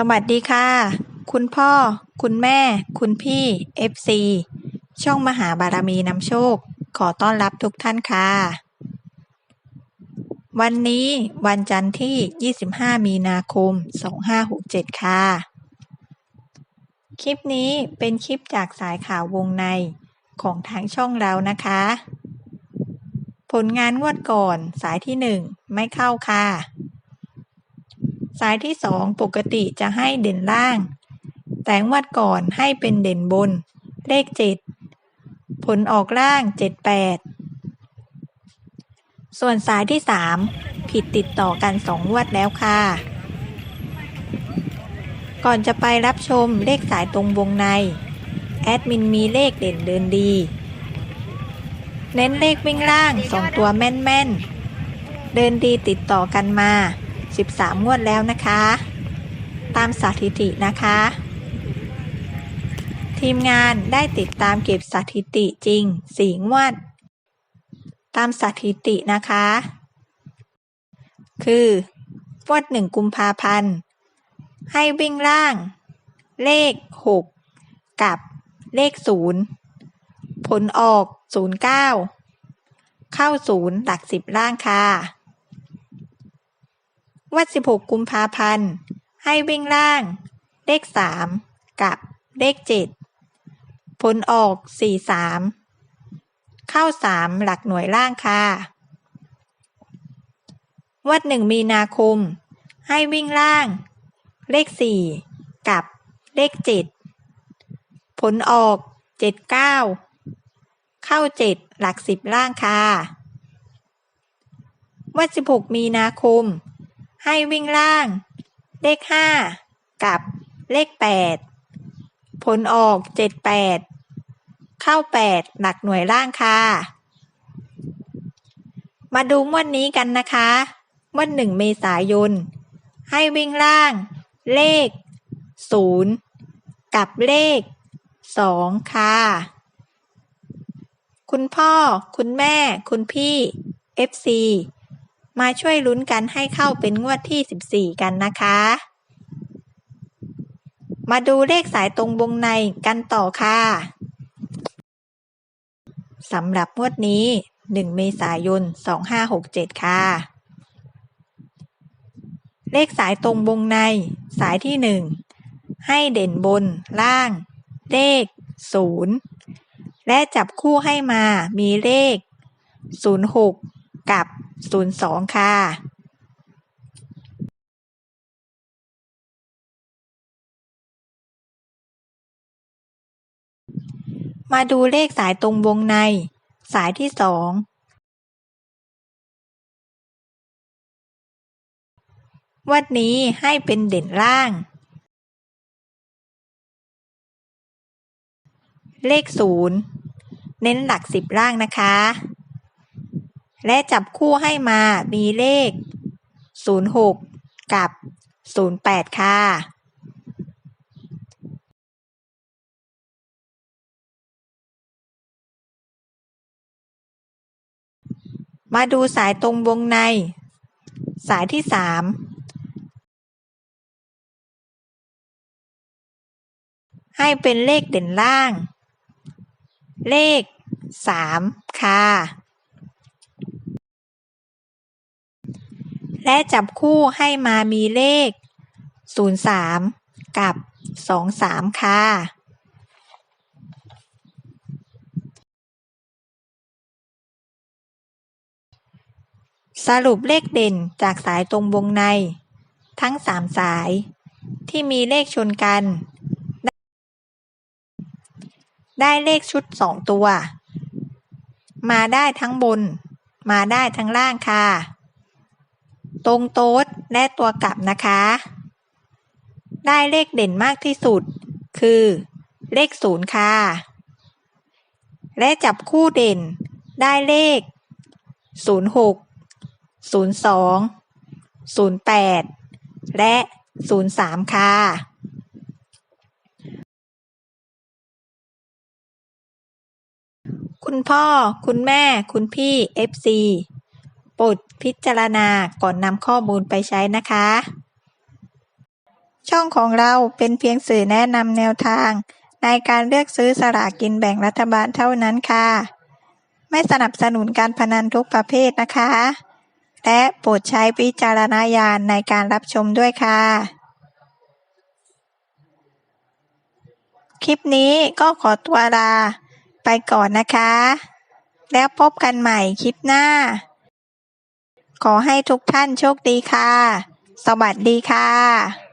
สวัสดีค่ะ คุณพ่อ คุณแม่ คุณพี่ FC ช่องมหาบารมีนำโชค ขอต้อนรับทุกท่านค่ะ วันนี้วันจันทร์ที่ 25 มีนาคม 2567 ค่ะ คลิปนี้เป็นคลิปจากสายข่าววงในของทางช่องเรานะคะ ผลงานงวดก่อนสายที่ 1 ไม่เข้าค่ะ สายที่2ปกติจะให้เด่นล่าง แต่งวดก่อนให้เป็นเด่นบน เลข7ผลออกล่าง78ส่วนสายที่3ผิดติดต่อกัน2งวดแล้วค่ะ ก่อนจะไปรับชมเลขสายตรงวงใน แอดมินมีเลขเด่นเดินดี เน้นเลขวิ่งล่าง2ตัวแม่นๆ เดินดีติดต่อกันมา 13 งวดแล้วนะคะ ตามสถิตินะคะ ทีมงานได้ติดตามเก็บสถิติจริง 4 งวด ตามสถิตินะคะ คืองวด 1 กุมภาพันธ์ ให้วิ่งล่าง เลข 6 กับเลข 0 ผลออก 09 เข้า 0 หลัก 10 ล่างค่ะ วัด16 กุมภาพันธ์ ให้วิ่งล่าง เลข 3 กับเลข 7 ผลออก 43 เข้า 3 หลักหน่วยล่างค่ะ วัด 1 มีนาคม ให้วิ่งล่าง เลข 4 กับเลข 7 ผลออก 79 เข้า 7 หลัก 10 ล่างค่ะวัด16 มีนาคม ให้วิ่งล่าง เลข5กับเลข8ผลออก78เข้า8หลักหน่วยล่างค่ะ มาดูงวดนี้กันนะคะงวด1เมษายน ให้วิ่งล่าง เลข0กับเลข2ค่ะ คุณพ่อ คุณแม่ คุณพี่ FC มาช่วยลุ้นกันให้เข้าเป็นงวดที่ 14 กันนะคะ มาดูเลขสายตรงวงในกันต่อค่ะสำหรับงวดนี้ 1 เมษายน 2567 ค่ะ เลขสายตรงวงใน สายที่ 1 ให้เด่นบน ล่าง เลข 0 และจับคู่ให้มามีเลข 06 กับ 02ค่ะมาดูเลขสายตรงวงใน สายที่2วัดนี้ให้เป็นเด่นล่าง เลข0เน้นหลัก10ล่างนะคะ และจับคู่ให้มามีเลข 06 กับ 08 ค่ะมาดูสายตรงวงใน สายที่ 3 ให้เป็นเลขเด่นล่าง เลข 3 ค่ะ และจับคู่ให้มามีเลข 03 กับ 23 ค่ะ สรุปเลขเด่นจากสายตรงวงใน ทั้ง 3 สายที่มีเลขชนกัน ได้เลขชุด 2 ตัว มาได้ทั้งบน มาได้ทั้งล่างค่ะ ตรงโต๊ดและตัวกลับนะคะ ได้เลขเด่นมากที่สุด คือ เลข0ค่ะ และจับคู่เด่น ได้เลข 06 02 08 และ 03 ค่ะคุณพ่อ คุณแม่ คุณพี่ FC ปรดพิจารณาก่อนนำข้อมูลไปใช้นะคะ ช่องของเราเป็นเพียงสื่อแนะนำแนวทาง ในการเลือกซื้อสลากกินแบ่งรัฐบาลเท่านั้นค่ะ ไม่สนับสนุนการพนันทุกประเภทนะคะ และโปรดใช้วิจารณญาณในการรับชมด้วยค่ะ คลิปนี้ก็ขอตัวลาไปก่อนนะคะ แล้วพบกันใหม่คลิปหน้า ขอให้ทุกท่านโชคดีค่ะ สวัสดีค่ะ